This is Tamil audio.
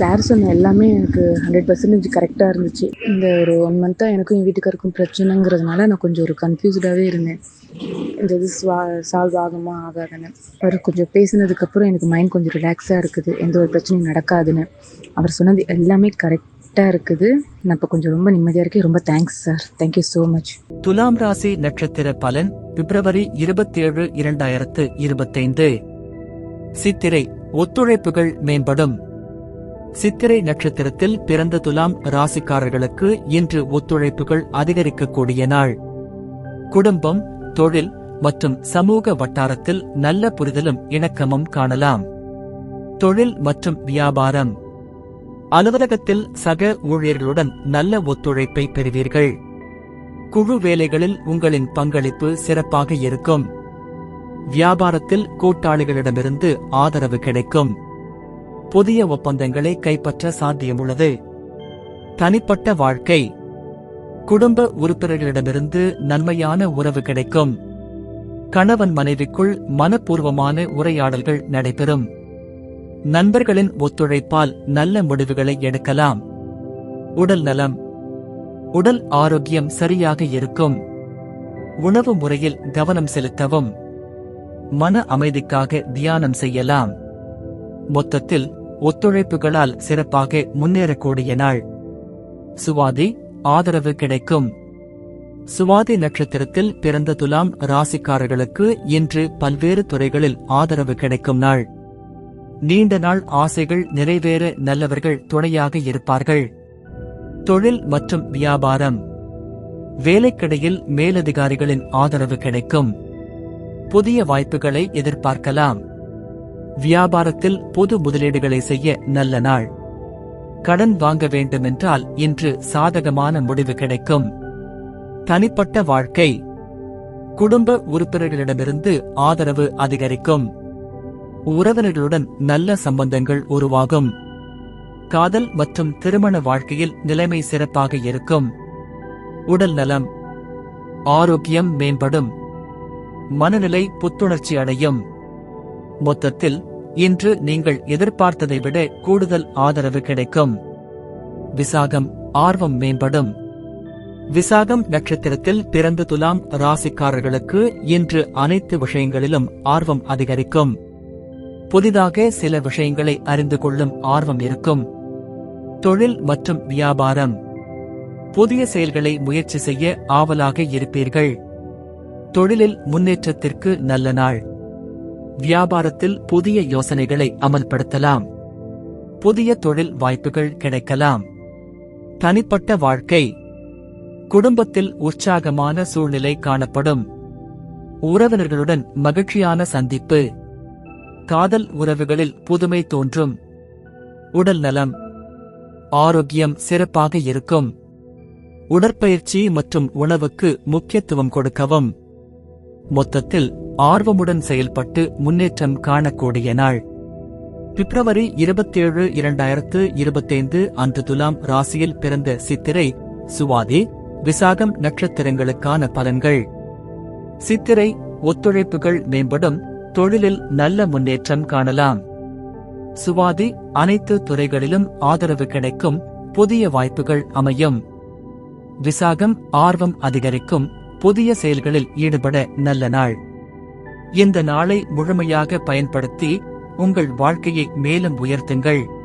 சார் சொன்ன எல்லாமே எனக்கு ஹண்ட்ரட் பர்சன்டேஜ் கரெக்டாக இருந்துச்சு. இந்த ஒரு ஒன் மந்த்தாக எனக்கும் என் வீட்டுக்காருக்கும் பிரச்சனைங்கிறதுனால நான் கொஞ்சம் ஒரு கன்ஃபியூஸ்டாகவே இருந்தேன். இந்த இது ஸ்வா சால்வ் ஆகுமா ஆகாதுன்னு. அவர் கொஞ்சம் பேசினதுக்கப்புறம் எனக்கு மைண்ட் கொஞ்சம் ரிலாக்ஸாக இருக்குது. எந்த ஒரு பிரச்சனையும் நடக்காதுன்னு. அவர் சொன்னது எல்லாமே கரெக்டாக இருக்குது. நான் இப்போ கொஞ்சம் ரொம்ப நிம்மதியாக இருக்கேன். ரொம்ப thanks sir thank you so much துலாம் ராசி நட்சத்திர பலன் பிப்ரவரி இருபத்தேழு இரண்டாயிரத்து இருபத்தைந்து. சித்திரை ஒத்துழைப்புகள் மேம்படும். சித்திரை நட்சத்திரத்தில் பிறந்த துலாம் ராசிக்காரர்களுக்கு இன்று ஒத்துழைப்புகள் அதிகரிக்கக்கூடிய நாள். குடும்பம் தொழில் மற்றும் சமூக வட்டாரத்தில் நல்ல புரிதலும் இணக்கமும் காணலாம். தொழில் மற்றும் வியாபாரம். அலுவலகத்தில் சக ஊழியர்களுடன் நல்ல ஒத்துழைப்பை பெறுவீர்கள். குழு வேலைகளில் உங்களின் பங்களிப்பு சிறப்பாக இருக்கும். வியாபாரத்தில் கூட்டாளிகளிடமிருந்து ஆதரவு கிடைக்கும். புதிய ஒப்பந்தங்களை கைப்பற்ற சாத்தியமுள்ளது. தனிப்பட்ட வாழ்க்கை. குடும்ப உறுப்பினர்களிடமிருந்து நன்மையான உறவு கிடைக்கும். கணவன் மனைவிக்குள் மனப்பூர்வமான உரையாடல்கள் நடைபெறும். நண்பர்களின் ஒத்துழைப்பால் நல்ல முடிவுகளை எடுக்கலாம். உடல் நலம். உடல் ஆரோக்கியம் சரியாக இருக்கும். உணவு முறையில் கவனம் செலுத்தவும். மன அமைதிக்காக தியானம் செய்யலாம். மொத்தத்தில் ஒத்துழைப்புகளால் சிறப்பாக முன்னேறக்கூடிய நாள். சுவாதி ஆதரவு கிடைக்கும். சுவாதி நட்சத்திரத்தில் பிறந்த துலாம் ராசிக்காரர்களுக்கு இன்று பல்வேறு துறைகளில் ஆதரவு கிடைக்கும் நாள். நீண்ட நாள் ஆசைகள் நிறைவேற நல்லவர்கள் துணையாக இருப்பார்கள். தொழில் மற்றும் வியாபாரம். வேலைக்கிடையில் மேலதிகாரிகளின் ஆதரவு கிடைக்கும். புதிய வாய்ப்புகளை எதிர்பார்க்கலாம். வியாபாரத்தில் பொது முதலீடுகளை செய்ய நல்ல நாள். கடன் வாங்க வேண்டுமென்றால் இன்று சாதகமான முடிவு கிடைக்கும். தனிப்பட்ட வாழ்க்கை. குடும்ப உறுப்பினர்களிடமிருந்து ஆதரவு அதிகரிக்கும். உறவினர்களுடன் நல்ல சம்பந்தங்கள் உருவாகும். காதல் மற்றும் திருமண வாழ்க்கையில் நிலைமை சிறப்பாக இருக்கும். உடல் நலம். ஆரோக்கியம் மேம்படும். மனநிலை புத்துணர்ச்சி அடையும். மொத்தத்தில் இன்று நீங்கள் எதிர்பார்த்ததை விட கூடுதல் ஆதரவு கிடைக்கும். விசாகம் ஆர்வம் மேம்படும். விசாகம் நட்சத்திரத்தில் பிறந்த துலாம் ராசிக்காரர்களுக்கு இன்று அனைத்து விஷயங்களிலும் ஆர்வம் அதிகரிக்கும். புதிதாக சில விஷயங்களை அறிந்து கொள்ளும் ஆர்வம் இருக்கும். தொழில் மற்றும் வியாபாரம். புதிய செயல்களை முயற்சி செய்ய ஆவலாக இருப்பீர்கள். தொழிலில் முன்னேற்றத்திற்கு நல்ல நாள். வியாபாரத்தில் புதிய யோசனைகளை அமல்படுத்தலாம். புதிய தொழில் வாய்ப்புகள் கிடைக்கலாம். தனிப்பட்ட வாழ்க்கை. குடும்பத்தில் உற்சாகமான சூழ்நிலை காணப்படும். உறவினர்களுடன் மகிழ்ச்சியான சந்திப்பு. காதல் உறவுகளில் புதுமை தோன்றும். உடல் நலம். ஆரோக்கியம் சிறப்பாக இருக்கும். உடற்பயிற்சி மற்றும் உணவுக்கு முக்கியத்துவம் கொடுக்கவும். மொத்தத்தில் ஆர்வமுடன் செயல்பட்டு முன்னேற்றம் காணக்கூடிய நாள். பிப்ரவரி இருபத்தேழு இரண்டாயிரத்து இருபத்தைந்து அன்று துலாம் ராசியில் பிறந்த சித்திரை சுவாதி விசாகம் நட்சத்திரங்களுக்கான பலன்கள். சித்திரை ஒத்துழைப்புகள் மேம்படும் தொழிலில் நல்ல முன்னேற்றம் காணலாம். சுவாதி அனைத்து துறைகளிலும் ஆதரவு கிடைக்கும் புதிய வாய்ப்புகள் அமையும். விசாகம் ஆர்வம் அதிகரிக்கும் புதிய செயல்களில் ஈடுபட நல்ல நாள். இந்த நாளை முழுமையாக பயன்படுத்தி உங்கள் வாழ்க்கையை மேலும் உயர்த்துங்கள்.